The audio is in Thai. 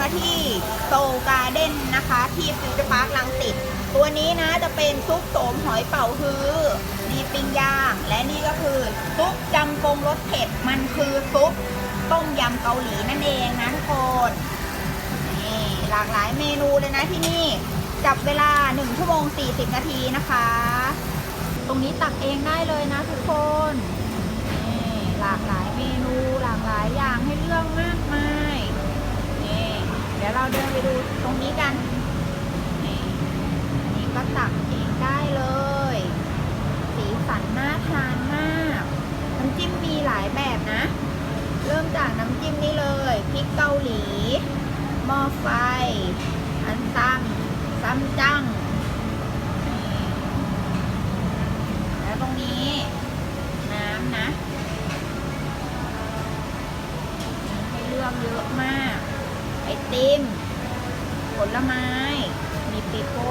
มาที่โซการ์เด้นนะคะ ที่ฟิวเจอร์พาร์คลังสิตตัวนี้นะจะเป็นซุปโสมหอยเป่าฮื้อนี่ปิ้งย่าง และนี่ก็คือซุปจำปงรสเผ็ด มันคือซุปต้มยำเกาหลีนั่นเองนะทุกคนนี่หลากหลายเมนูเลยนะที่นี่ จับเวลา 1 ชั่วโมง 40 นาทีนะคะ ตรงนี้ตักเองได้เลยนะทุกคนนี่หลากหลายเมนูหลากหลายอย่างให้เลือกมากมายนี่ เราเดินไปดูตรงนี้กันนี่นี่ก็ตักเองได้เลย สีสันน่าทานมากน้ำจิ้มมีหลายแบบนะ เริ่มจากน้ำจิ้มนี่เลยพริกเกาหลีหม้อไฟ อันซัมซัมจังแล้วตรงนี้น้ำนะให้เลือกเยอะมาก ติม ผลไม้ มีปีโป้